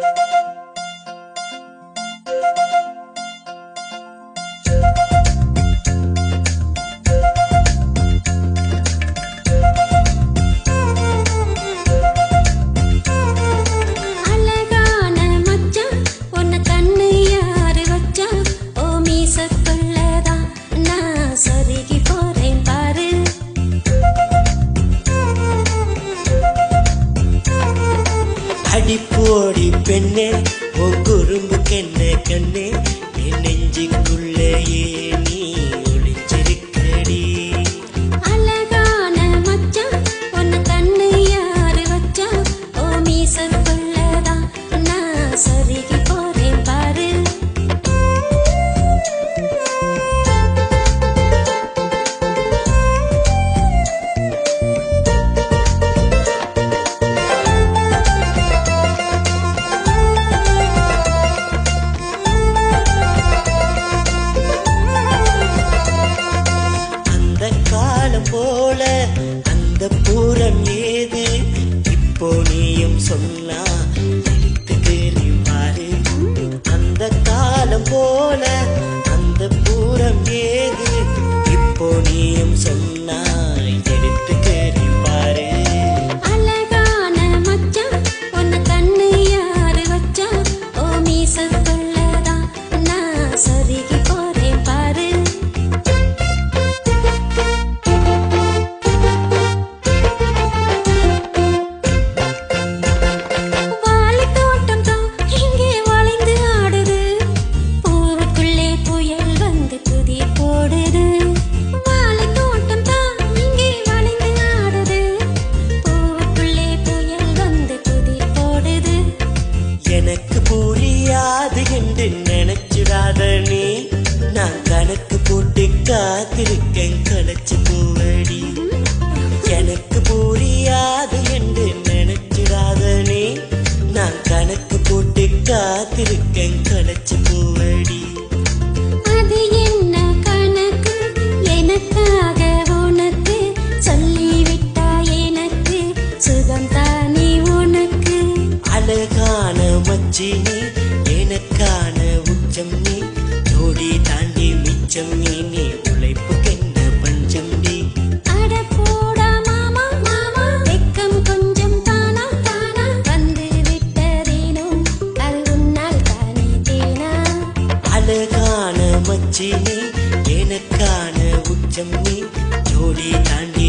Thank you. அடிப்போடி பெண்ணே உன் குறும்புக்கென்ன கண்ணே. போல அந்த பூரம் ஏது? இப்போ நீயும் சொன்னா எடுத்து அந்த காலம் போல அந்த பூரம் ஏது? இப்போ நீயும் சொன்னா காத்திருக்கேன் களைச்சு போவடி. எனக்கு புரியாது என்று நினைச்சிடாதனே. நான் கணக்கு போட்டு காத்திருக்கேன் களைச்சு போவடி. எனக்கான மச்சி நீ எனக்கான உச்சம் நீ ஜோடி தாண்டி